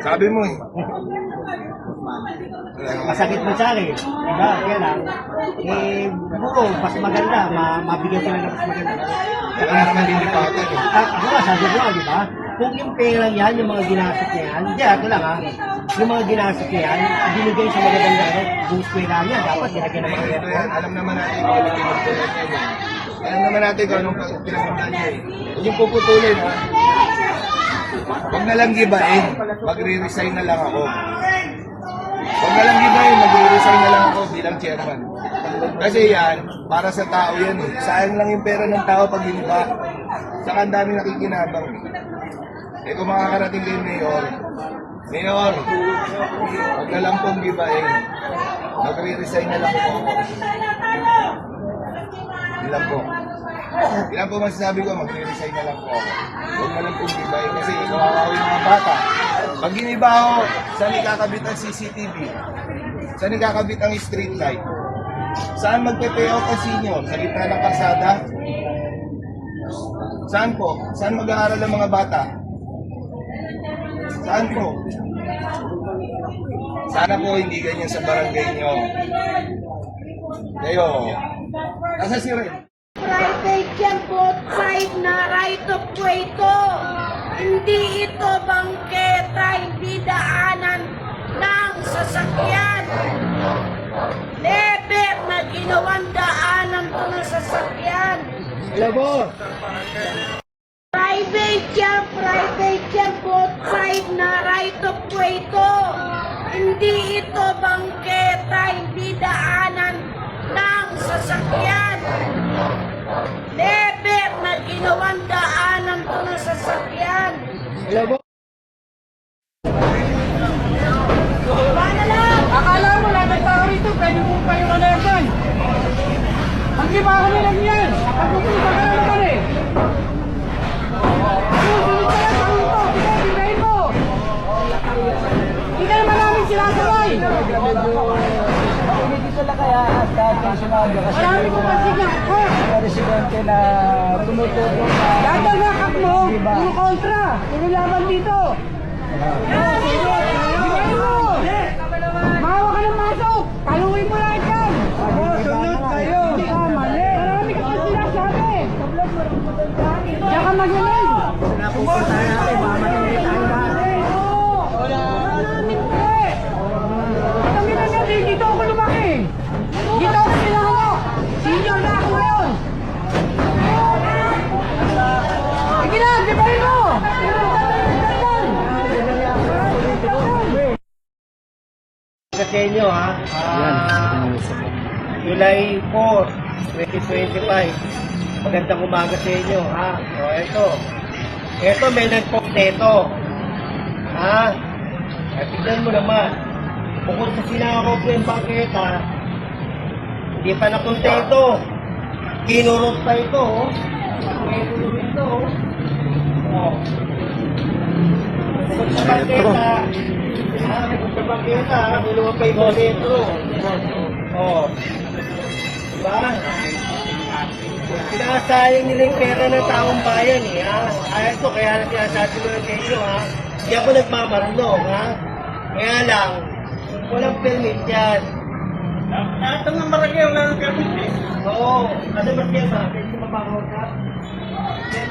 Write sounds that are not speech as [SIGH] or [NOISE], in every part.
Sabi mo eh. [LAUGHS] Masakit mo sa akin. Diba? Kaya lang, eh, buo, mas maganda. Ma mabigyan sila ng mas maganda. Saka naman lilipatan eh. Ah, ako nga, sabi ko nga, di ba? Kung yung pera yan, yung mga ginastos niya yan, hindi, ako lang ha, yung mga ginastos niya yan, binigay sa magandang gano'n, buong eskwela niya, dapat ginagyan ng mga yan, alam naman natin kung niya eh. Alam naman natin kung anong pinagpunan niya eh. Huwag yung puputulin ha. Huwag na lang gibain. Magre-resign na lang ako. Huwag na lang gibain. Magre-resign na lang ako bilang chairman. Kasi yan, para sa tao yan eh. Sayang lang yung pera ng tao pag giniba. Saka ang dami nakikinabang eh. Kung makakarating kay Mayor, Mayor, huwag na lang pong gibain. Magre-resign na lang ako. Lang po. Lang po masasabi ko, magre-resign na lang po ako. Huwag na lang pong gibain kasi kawawa yung mga bata. Pag giniba ako, saan ikakabit ang CCTV? Saan ikakabit ang street light? Saan magpe-payout ang senior? Sa gitna ng kalsada? Saan po? Saan mag-aaral ang mga bata? Saan po? Sana po hindi ganyan sa barangay nyo. Kayo, nasa si Ren? Private yan both side na right of way to. Hindi ito bangketa, hindi daanan ng sasakyan. Never na ginawang daanan to ng sasakyan. Alam mo, Private yan, private yan, both side na right of way to. Hindi ito bangketa, hindi daanan ng sasakyan. Never na ginawang daanan to ng sasakyan. lang? Akala mo lahat ng tao rito, pwede mo pa yung alertan. Ang iba ko nilang yan. Pagpupunta ka na naman eh. Susunod ka lang sa uto. Sige, tingnan mo. Hindi ka naman namin sinasabay. Dito lang kaya at dahil pensionado kasi Marami. Ha? mga residente na tumutulong na Lahat ng nakap mo, puro kontra. Puro laban dito. Tingnan mo. Sa inyo ha, Ah, July 4, 2025. Magandang umaga sa inyo ha. O eto, eto may nag-post nito. Ha? At tignan mo naman, bukod sa sinakop ko yung bangketa, hindi pa nakontento. Kinurot pa ito, oh. Kinurot ito, oh. Sa bangketa, ha? Bukod sa metro. Oh. Diba? Pinakasayang nila yung pera ng taong bayan eh, ha? Kaya ito, kaya na sinasabi ko lang sa inyo, ha? Hindi ako nagmamarunong, ha? Kaya lang, walang permit yan. Lahat ng marami yung walang permit eh. Oo, kasi ba't yan ba? Mabangaw ka? Yan.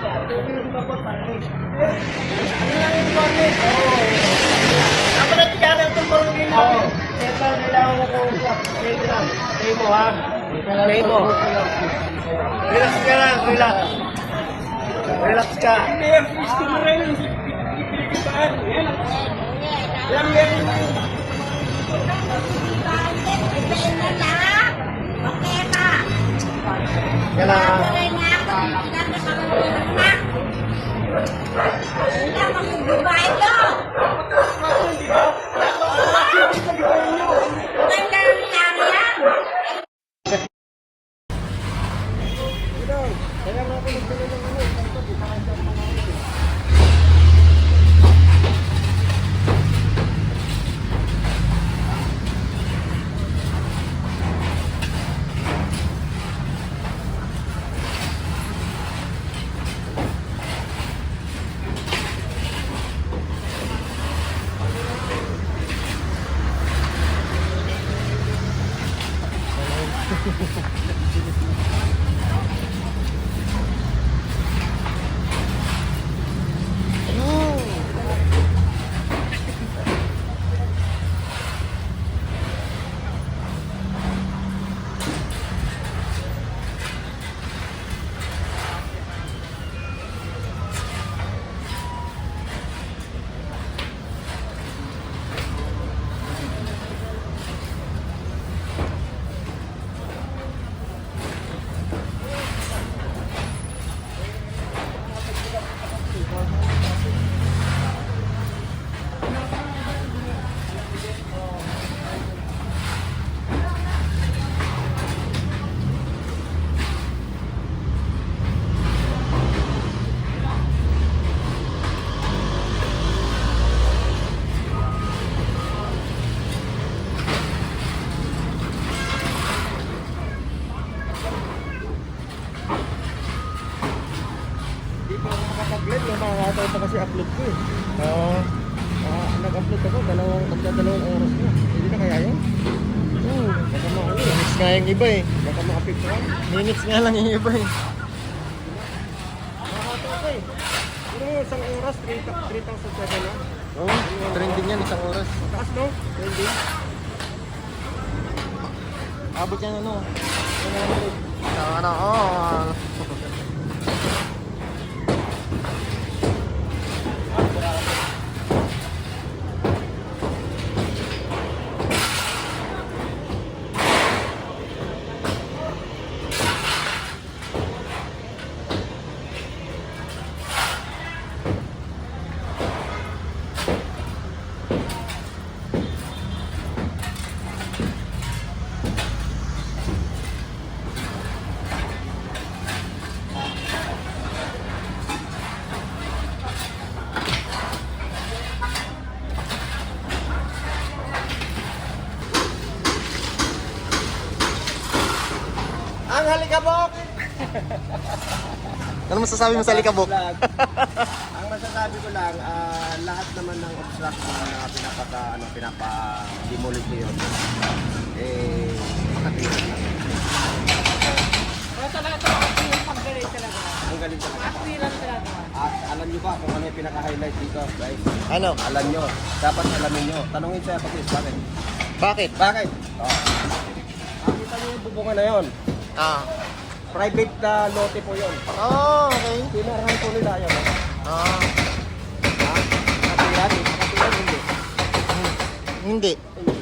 Eh, ano kailangan. Stay mo, ha? Stay mo. Relax ka lang, relax. Relax ka. Bangketa. Kailangan. Tuloy nga 気持ちいいですね。Pa kasi upload ko eh. Oo. Ah, nag-upload ako, dalawang, magdadalawang oras na. Hindi na kaya yun? Oo, baka mga ano, minutes nga yung iba eh. Baka mga 51. Minutes nga lang yung iba eh. Makakataw ko eh. Pero isang oras, 3,007 na. Oo, oh, trending yan isang oras. Mataas no? Trending. Abot yan ano? 100. Sana all. Ang halikabok! Ano masasabi mo sa Likabok? Ang masasabi ko lang, ah, lahat naman ng obstruction na pinapaka, ano, pinapa-demolish yun, eh, makatingin lang. Pero talaga ito, yung paggaling talaga. Ang galing talaga. Aktiran talaga. At alam nyo ba kung ano yung pinaka-highlight dito, guys? Ano? Alam nyo. Dapat alamin nyo. Tanungin sa Patis, bakit? Bakit? Bakit? Oh. Nakita nyo yung bubungan na yun. Ah. Private na lote po yun. Oh, okay. Pinarahan po nila yun. Ah. Ha? Nakatiran? Nakatiran hindi. Hindi. Hindi.